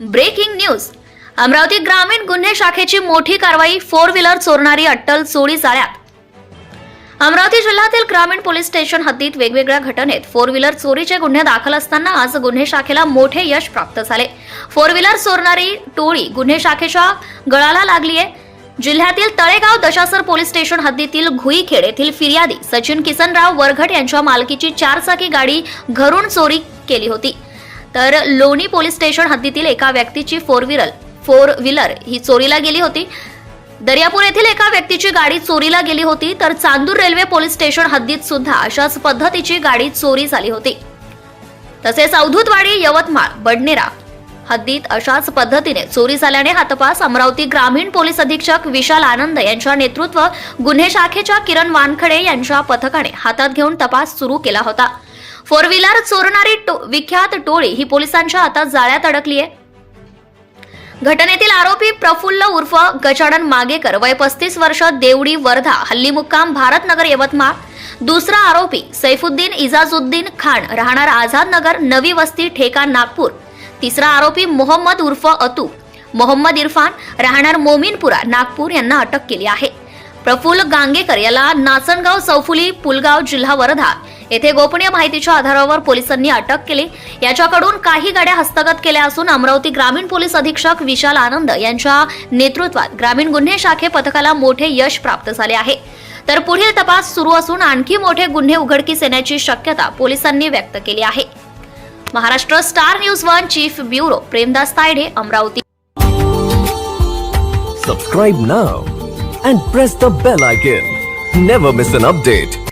Breaking news. Amravati ग्रामीण गुन्हे शाखेची मोठी कारवाई फोर व्हीलर चोरणारी अट्टल चोरी जाळ्यात. अमरावती जिल्ह्यातील ग्रामीण पोलीस स्टेशन हद्दीत वेगवेगळ्या घटनेत फोर व्हीलर चोरीचे गुन्हे दाखल असताना आज गुन्हे शाखेला मोठे यश प्राप्त झाले. फोर व्हीलर चोरणारी टोळी गुन्हे शाखेच्या गळाला लागली आहे जिल्ह्यातील तळेगाव दशासर पोलीस स्टेशन हद्दीतील घुईखेड येथील फिर्यादी सचिन किसनराव वरघट यांच्या मालकीची चारचाकी गाडी घरून चोरी केली होती. तर लोणी पोलीस स्टेशन हद्दीतील एका व्यक्तीची फोर व्हीलर फोर व्हीलर ही चोरीला गेली होती. दर्यापूर येथील एका व्यक्तीची गाडी चोरीला गेली होती तर चांदूर रेल्वे पोलीस स्टेशन हद्दीत सुद्धा अशाच पद्धतीची गाडी चोरी झाली होती. तसेच अवधूतवाडी यवतमाळ बडनेरा हद्दीत अशाच पद्धतीने चोरी झाल्याने हा तपास अमरावती ग्रामीण पोलीस अधीक्षक विशाल आनंद यांच्या नेतृत्व गुन्हे शाखेच्या किरण वानखडे यांच्या पथकाने हातात घेऊन तपास सुरू केला होता. फोर व्हीलर चोरणारी टो- विख्यात टोळी ही पोलिसांच्या हातात जाळ्यात अडकली आहे घटनेतील आरोपी प्रफुल्ल उर्फ गजानन मागेकर वय पस्तीस वर्ष देवडी वर्धा हल्ली मुक्काम भारतनगर यवतमाळ. दुसरा आरोपी सैफुद्दीन इजाजुद्दीन खान राहणार आझादनगर नवी वस्ती ठेका नागपूर. तिसरा आरोपी मोहम्मद उर्फ अतू मोहम्मद इरफान राहणार मोमीनपुरा नागपूर यांना अटक केली आहे. प्रफुल्ल गांगेकर याला नाचनगाव चौफुली पुलगाव जिल्हा वर्धा येथे गोपनीय माहितीच्या आधारावर पोलिसांनी अटक केली. याच्याकडून काही गाड्या हस्तगत केल्या असून अमरावती ग्रामीण पोलीस अधीक्षक विशाल आनंद यांच्या नेतृत्वात ग्रामीण गुन्हे शाखे पथकाला मोठे यश प्राप्त झाले आहे. तर पुढील तपास सुरू असून आणखी मोठे गुन्हे उघडकीस येण्याची शक्यता पोलिसांनी व्यक्त केली आहे. Maharashtra star news one chief bureau Premdas Tayde Amravati. Subscribe now and press the bell icon never miss an update